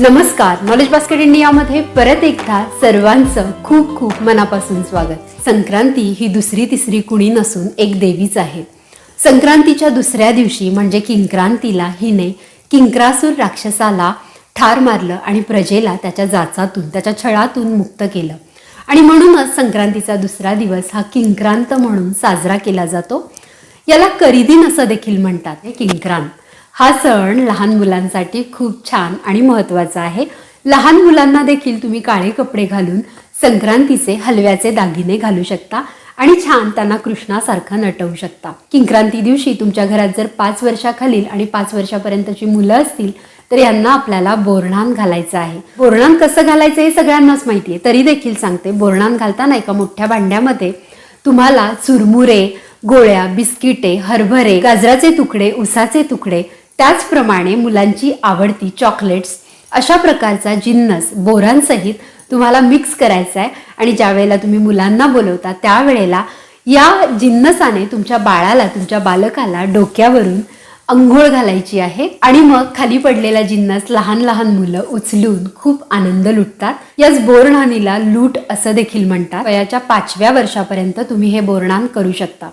नमस्कार knowledge basket इंडियामध्ये परत एकदा सर्वांचं खूप खूप मनापासून स्वागत. संक्रांती ही दुसरी तिसरी कुणी नसून एक देवीच आहे. संक्रांतीच्या दुसऱ्या दिवशी म्हणजे किंक्रांतीला हिने किंक्रासूर राक्षसाला ठार मारलं आणि प्रजेला त्याच्या जाचातून त्याच्या छळातून मुक्त केलं. आणि म्हणूनच संक्रांतीचा दुसरा दिवस हा किंक्रांत म्हणून साजरा केला जातो. याला करिदिन असं देखील म्हणतात हे किंक्रांत. हा सण लहान मुलांसाठी खूप छान आणि महत्त्वाचा आहे. लहान मुलांना देखील तुम्ही काळे कपडे घालून संक्रांतीचे हलव्याचे दागिने घालू शकता आणि छान त्यांना कृष्णासारखं नटवू शकता. किंक्रांती दिवशी तुमच्या घरात जर पाच वर्षाखालील आणि पाच वर्षापर्यंतची मुलं असतील तर यांना आपल्याला बोरणान घालायचं आहे. बोरणान कसं घालायचं हे सगळ्यांनाच माहिती आहे तरी देखील सांगते बोरणान घालताना एका मोठ्या भांड्यामध्ये तुम्हाला चुरमुरे गोळ्या बिस्किटे हरभरे गाजराचे तुकडे उसाचे तुकडे त्याचप्रमाणे मुलांची आवडती चॉकलेट्स अशा प्रकारचा जिन्नस बोरांसहित तुम्हाला मिक्स करायचा आहे. आणि ज्या वेळेला तुम्ही मुलांना बोलवता त्यावेळेला या जिन्नसाने तुमच्या बाळाला तुमच्या बालकाला डोक्यावरून अंघोळ घालायची आहे आणि मग खाली पडलेला जिन्नस लहान लहान मुलं उचलून खूप आनंद लुटतात. याच बोरणानीला लूट असं देखील म्हणतात. वयाच्या पाचव्या वर्षापर्यंत तुम्ही हे बोरणान करू शकता.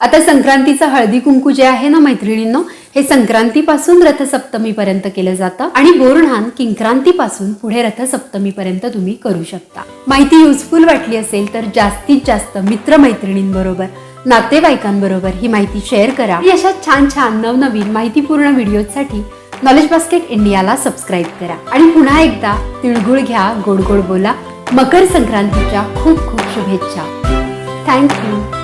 आता संक्रांतीचं हळदी कुंकू जे आहे ना मैत्रिणींनो हे संक्रांतीपासून रथसप्तमीपर्यंत केलं जातं आणि बोरणान किंक्रांतीपासून पुढे रथसप्तमीपर्यंत तुम्ही करू शकता. माहिती युजफुल वाटली असेल तर जास्तीत जास्त मित्रमैत्रिणींबरोबर नातेवाईकांबरोबर ही माहिती शेअर करा. अशा छान छान नवनवीन माहितीपूर्ण व्हिडिओसाठी नॉलेज बास्केट इंडियाला सबस्क्राईब करा. आणि पुन्हा एकदा तिळगुळ घ्या गोड गोड बोला. मकर संक्रांतीच्या खूप खूप शुभेच्छा. थँक्यू